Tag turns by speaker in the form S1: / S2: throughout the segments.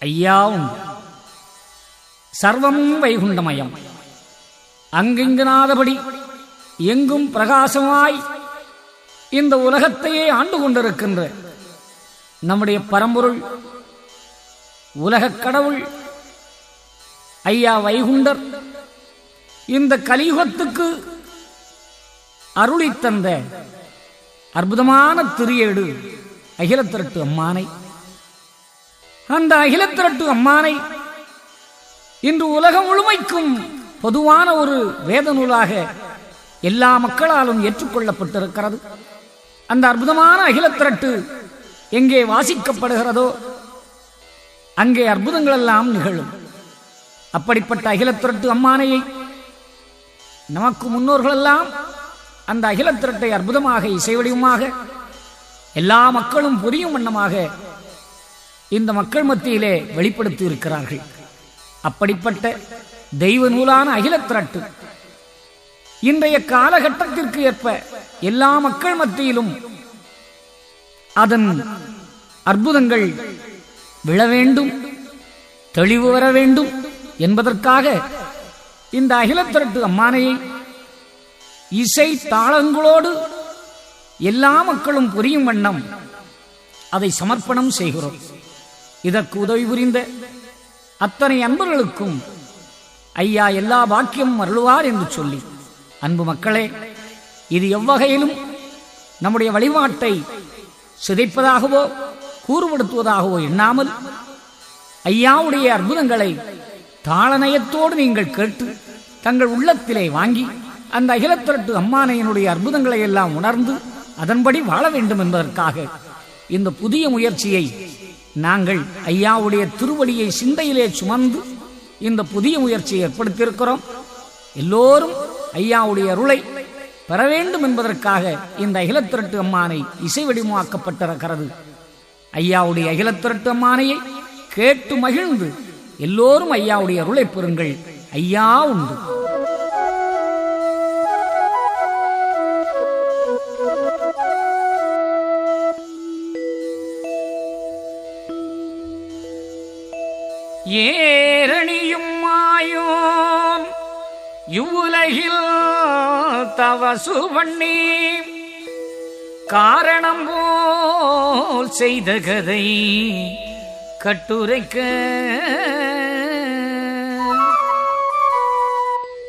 S1: ஐயா உண்டு சர்வமும் வைகுண்டமயம். அங்கிங்குனாதபடி எங்கும் பிரகாசமாய் இந்த உலகத்தையே ஆண்டு கொண்டிருக்கின்ற நம்முடைய பரம்பொருள் உலகக் கடவுள் ஐயா வைகுண்டர் இந்த கலியுகத்துக்கு அருளித் தந்த அற்புதமான திரியேடு அகிலத்திரட்டு அம்மானை. அந்த அகிலத்திரட்டு அம்மானை. இன்று உலகம் முழுமைக்கும் பொதுவான ஒரு வேத நூலாக எல்லா மக்களாலும் ஏற்றுக்கொள்ளப்பட்டிருக்கிறது. அந்த அற்புதமான அகிலத்திரட்டு எங்கே வாசிக்கப்படுகிறதோ அங்கே அற்புதங்கள் எல்லாம் நிகழும். அப்படிப்பட்ட அகிலத்திரட்டு அம்மானையை நமக்கு முன்னோர்களெல்லாம் அந்த அகிலத்திரட்டை அற்புதமாக இசைவடிவுமாக எல்லா மக்களும் புரியும் வண்ணமாக இந்த மக்கள் மத்தியிலே வெளிப்படுத்தி இருக்கிறார்கள் அப்படிப்பட்ட தெய்வ நூலான அகிலத்திரட்டு இன்றைய காலகட்டத்திற்கு ஏற்ப எல்லா மக்கள் மத்தியிலும் அதன் அற்புதங்கள் விழ வேண்டும் தெளிவு வர வேண்டும் என்பதற்காக இந்த அகில திரட்டு அம்மானையை இசை தாளங்களோடு எல்லா மக்களும் புரியும் வண்ணம் அதை சமர்ப்பணம் செய்கிறோம். இதற்கு உதவி புரிந்த அத்தனை அன்பர்களுக்கும் ஐயா எல்லா பாக்கியமும் அருளுவார் என்று சொல்லி. அன்பு மக்களே இது எவ்வகையிலும் நம்முடைய வழிபாட்டை சிதைப்பதாகவோ கூறுபடுத்துவதாகவோ எண்ணாமல் ஐயாவுடைய அற்புதங்களை தாளநயத்தோடு நீங்கள் கேட்டு தங்கள் உள்ளத்திலே வாங்கி அந்த அகிலத்திரட்டு அம்மானையனுடைய அற்புதங்களை எல்லாம் உணர்ந்து அதன்படி வாழ வேண்டும் என்பதற்காக இந்த புதிய முயற்சியை நாங்கள் ஐயாவுடைய திருவடியை சிந்தையிலே சுமந்து இந்த புதிய முயற்சியை ஏற்படுத்தியிருக்கிறோம். எல்லோரும் ஐயாவுடைய அருளை பெற வேண்டும் என்பதற்காக இந்த அகிலத்திரட்டு அம்மானை இசை வடிவமாக்கப்பட்டிருக்கிறது ஐயாவுடைய அகிலத்திரட்டு அம்மானையை கேட்டு மகிழ்ந்து எல்லோரும் ஐயாவுடைய அருளை பெறுங்கள். ஐயா உண்டு. ஏரணியும் மாயோன். இவ்வுலகில் தவசு பண்ணி காரணம் போல் செய்த கதை கட்டுரைக்க.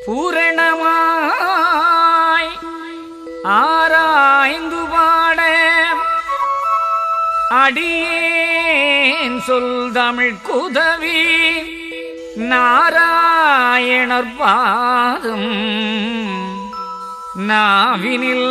S1: பூரணமாய் ஆராய்ந்து பாட. அடியே ஏன் சொல் தமிழ் குதவி. நாராயணர் பாதம். நாவினில்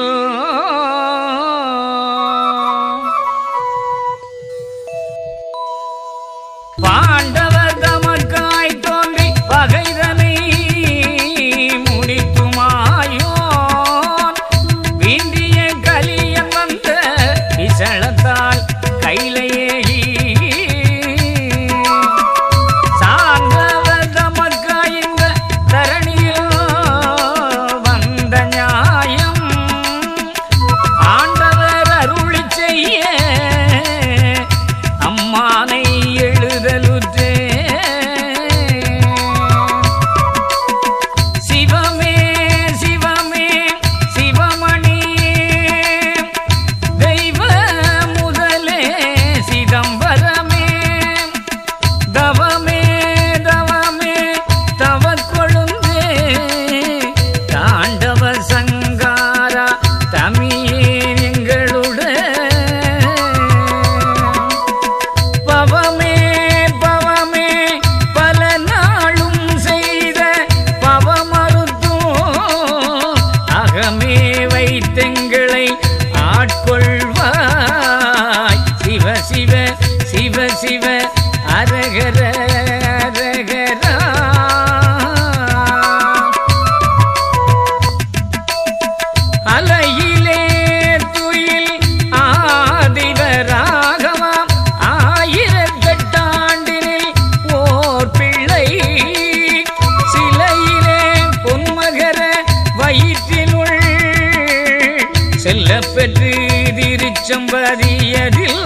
S1: திருச்சம்பதியதில்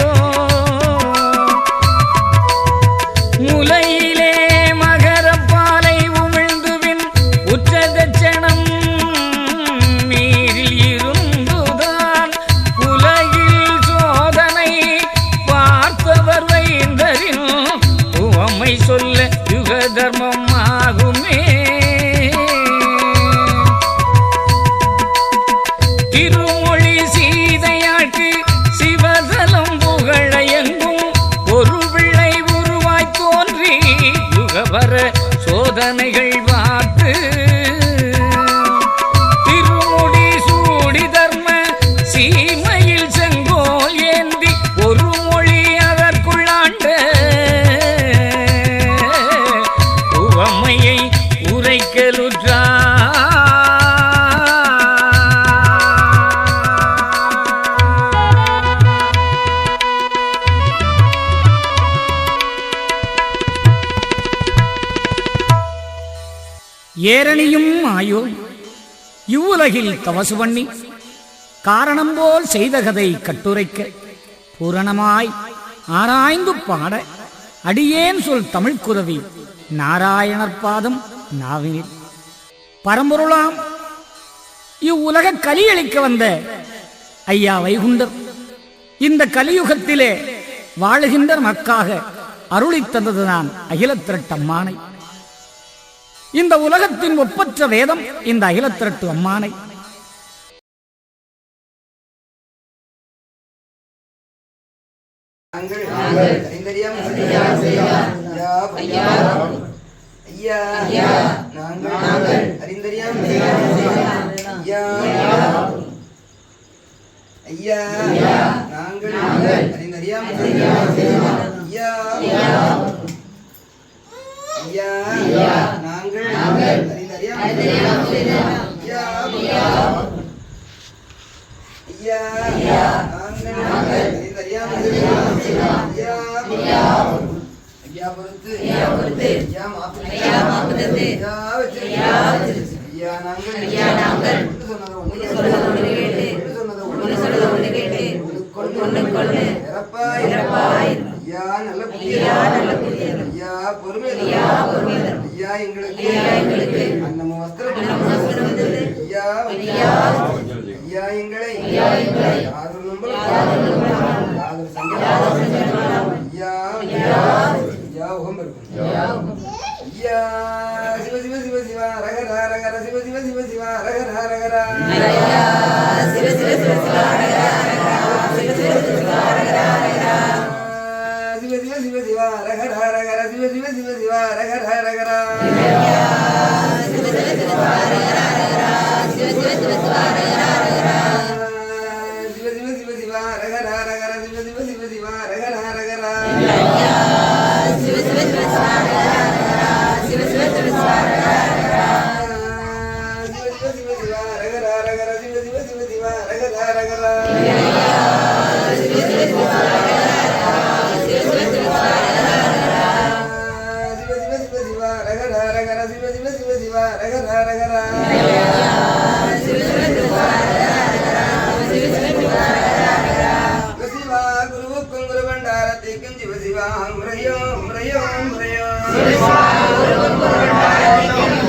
S1: ஏரணியும் ஆயோய் இவ்வுலகில் தவசு பண்ணி காரணம் போல் செய்த கதை கட்டுரைக்க. பூரணமாய் ஆராய்ந்து பாட. அடியேன் சொல் தமிழ்க்குரவி நாராயணர் பாதம் நாவினில். பரம்பொருளாம். இவ்வுலக கலியளிக்க வந்த ஐயா வைகுண்டர் இந்த கலியுகத்திலே வாழுகின்ற மக்காக அருளித் தந்ததுதான் அகிலத்திரட்டு இந்த உலகத்தின் ஒப்பற்ற வேதம் இந்த அகிலத்திரட்டு அம்மானை
S2: நாங்கள் ஐயா நாங்கள் அறிந்தறியாம் ஐயா ஐயா ஐயா கொண்டு கொண்டு இறப்பாய் இறப்பாய் ஐயா நல்ல புதியவர் ஐயா பொறுமையவர் ஐயா எங்களுக்கு நம்ம வஸ்திரம் ஐயா ஐயா எங்களை யாரும் ஐயா ஐயா உகம் இருக்கும் ஐயா சிவ சிவ சிவ சிவா ரகர ரகர சிவ சிவ சிவ சிவா ரகர ரகர ஐயா சிவ சிவ சிவ சிவா ரகர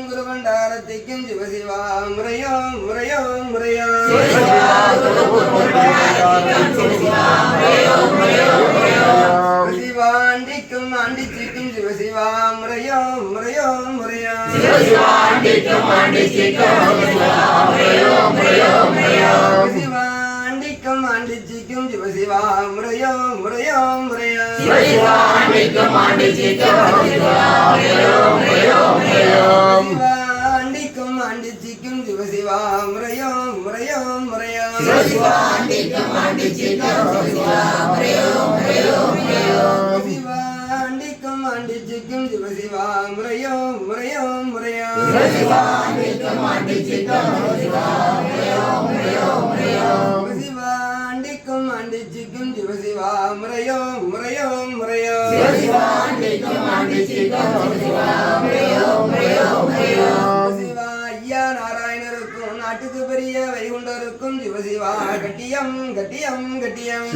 S2: சிவசிவாம் குருபண்டாரத்திக்கும் சிவசிவா முறையோ முறையோ முறையோ. சிவாண்டிக்கும் ஆண்டிச்சிக்கும் சிவசிவா முறையோ முறையோ முறையோ. சிவாண்டிக்கும் ஆண்டிச்சிக்கும் சிவசிவா முறையோ முறையோ முறையோ. சிவாண்டிக்கும் ஆண்டிச்சிக்கும் சிவசிவா முறையோ முறையோ முறையோ. ஆண்டிச்சிக்கும் சிவசிவா முறையோ முறையோ முறையோ சிவாண்டிக்கும் ஆண்டிச்சிக்கும் சிவசிவா முறையோ முறையோ முறையோ சிவாண்டிக்கும் ஆண்டிச்சிக்கும் சிவசிவா முறையோ முறையோ முறையோ முறையோ முறையோ சிவசிவா கட்டியம் கட்டியம் கட்டியம்.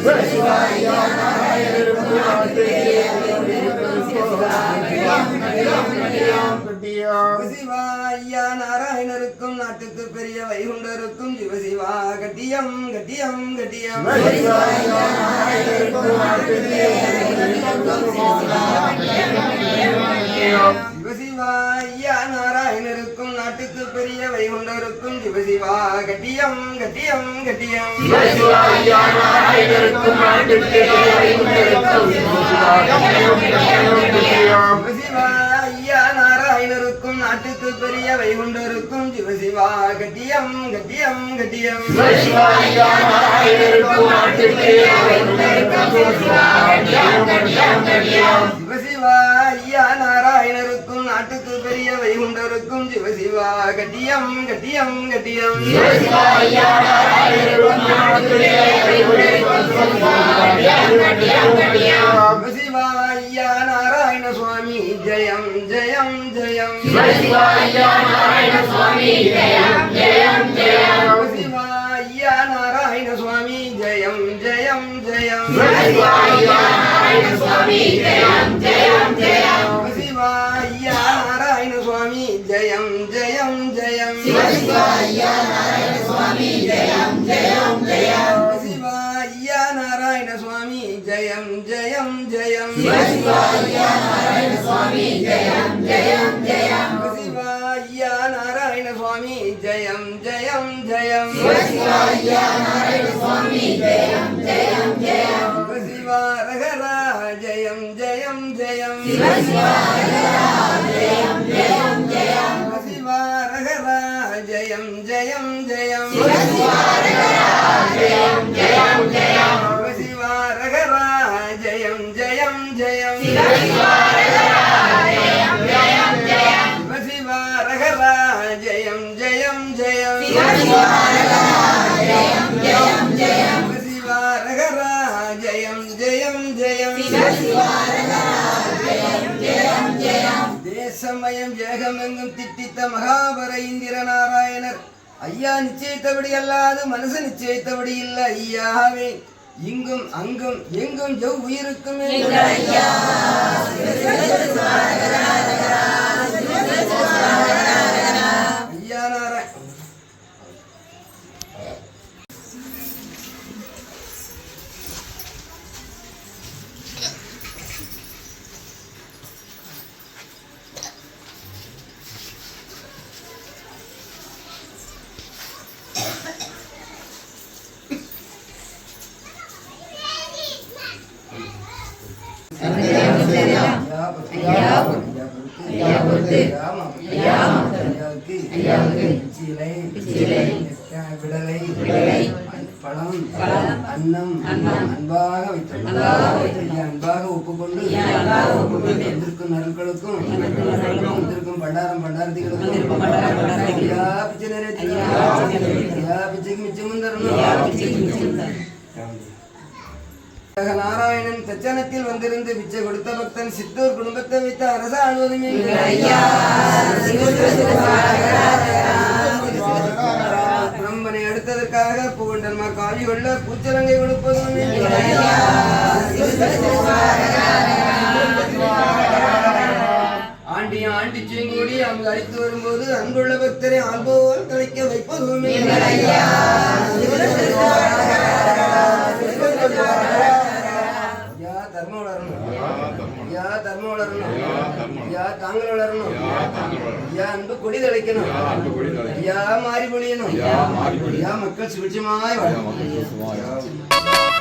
S2: சிவசிவா ஐயா நாராயணருக்கும் நாட்டுக்கு பெரிய வைகுண்டருக்கும் சிவசிவா கட்டியம் கட்டியம் கட்டியம். சிவசிவா சிவசிவா ஐயா நாராயணருக்கும் நாட்டுக்கு பெரிய வைகுண்டருக்கும் சிவசிவா கட்டியம் கட்டியம் கட்டியம். சிவசிவா ஐயா நாராயணருக்கும் நாட்டுக்கு பெரிய வைகுண்டருக்கும் சிவசிவா கட்டியம் கட்டியம் கட்டியம். சிவசிவா ஐயா நாராயணருக்கும் நாட்டுக்கு பெரிய வைகுண்டருக்கும் சிவசிவா கட்டியம் கட்டியம் கட்டியம். சிவசிவா ஐயா நாராயண சுவாமி ஜெயம் ஜெயம் ஜெயம். சிவசிவா ஐயா நாராயண சுவாமி ஜெயம் ஜெயம் ஜெயம். சிவசிவா ஐயா நாராயண சுவாமி ஜெயம் ஜெயம் ஜெயம். சிவசிவா ஐயா நாராயண சுவாமி ஜெயம் ஜெயம். சுவாமி ஜெயம் ஜெயம் ஜெயம் சிவசிவா ஐயா நாராயண சுவாமி ஜெயம் ஜெயம் ஜெயம் சிவா ஐயா நாராயண சுவாமி ஜெயம் ஜெயம் ஜெயம் சிவசிவா ஐயா நாராயண சுவாமி ஜெயம் ஜெயம் ஜெயம் சிவா ஐயா நாராயண சுவாமி ஜெயம் ஜெயம் ஜெயம் சிவசிவா ஐயா நாராயண சுவாமி ஜெயம் ஜெயம் ஜெயம் தேசமயம் ஜெகமெங்கும் திட்டித்த மகாபர இந்திர நாராயணர் ஐயா நிச்சயித்தபடி அல்லாது மனசு நிச்சயித்தபடி இல்ல ஐயாவே. இங்கும் அங்கும் எங்கும் எவ் உயிருக்கும் நாராயணன் தச்சனத்தில் வந்திருந்து பிச்சை கொடுத்த பக்தன் சித்தூர் குடும்பத்தை வைத்து அரச ஆழ்வதுமே பிரம்மனை அடுத்ததற்காக புகண்டன்மா காவி கொள்ள பூச்சலங்கை கொடுப்பதும். ஆண்டியும் ஆண்டி செங்கூடி அவங்க அழைத்து வரும்போது அன்புள்ள பக்தரை ஆள்போல் கலைக்க வைப்பதும். ஐயா தர்மம் வளரணும். ஐயா தர்மம் வளரணும். ஐயா தாங்கள் வளரணும். ஐயா அன்பு கொடி தலைக்கணும் ஐயா மாறி பொழியணும். ஐயா மக்கள் சுபிட்சமாய் வாழணும்.